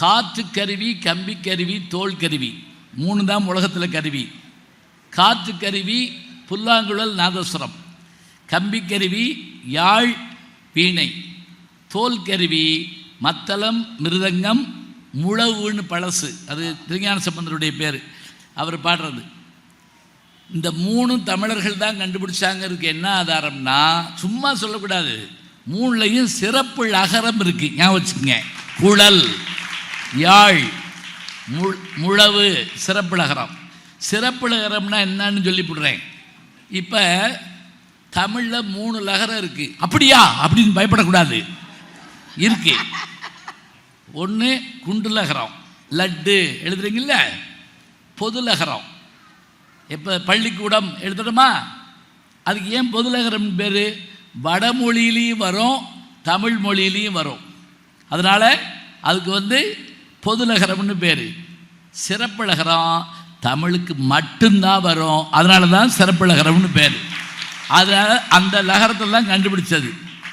காற்று கருவி கம்பி கருவி தோல் கருவி மூணு தான் உலகத்தில் கருவி. காற்று கருவி புல்லாங்குழல் நாதஸ்வரம். கம்பி கருவி யாழ் வீணை. தோல் கருவி மத்தளம் மிருதங்கம் முழவுன்னு பழசு. அது திருஞான சம்பந்தருடைய பேர். அவர் பாடுறது. இந்த மூணு தமிழர்கள் தான் கண்டுபிடிச்சாங்கிறதுக்கு என்ன ஆதாரம்னா சும்மா சொல்லக்கூடாது. மூணுலையும் சிறப்பு அகரம் இருக்குது ஞாபகம் வச்சுக்கோங்க. குழல். யாழ். முழவு சிறப்பு லகரம் என்னன்னு சொல்லிவிடுறேன் இப்போ தமிழில் மூணு லகரம் இருக்குது அப்படியா? அப்படின்னு பயப்படக்கூடாது. இருக்கு. ஒன்று குண்டு லகரம் லட்டு எழுதுறீங்கல்ல? பொது லகரம் இப்போ பள்ளிக்கூடம் எழுதணுமா? அதுக்கு ஏன் பொது லகரம் பேர்? வடமொழியிலையும் வரும் தமிழ் மொழியிலையும் வரும். அதனால் அதுக்கு வந்து பொதுலகரம்னு பேர். சிறப்புலகரம் தமிழுக்கு மட்டும்தான் வரும். அதனால தான் சிறப்புலகரம்னு பேர். அதனால் அந்த லகரத்தெல்லாம் கண்டுபிடிச்சது.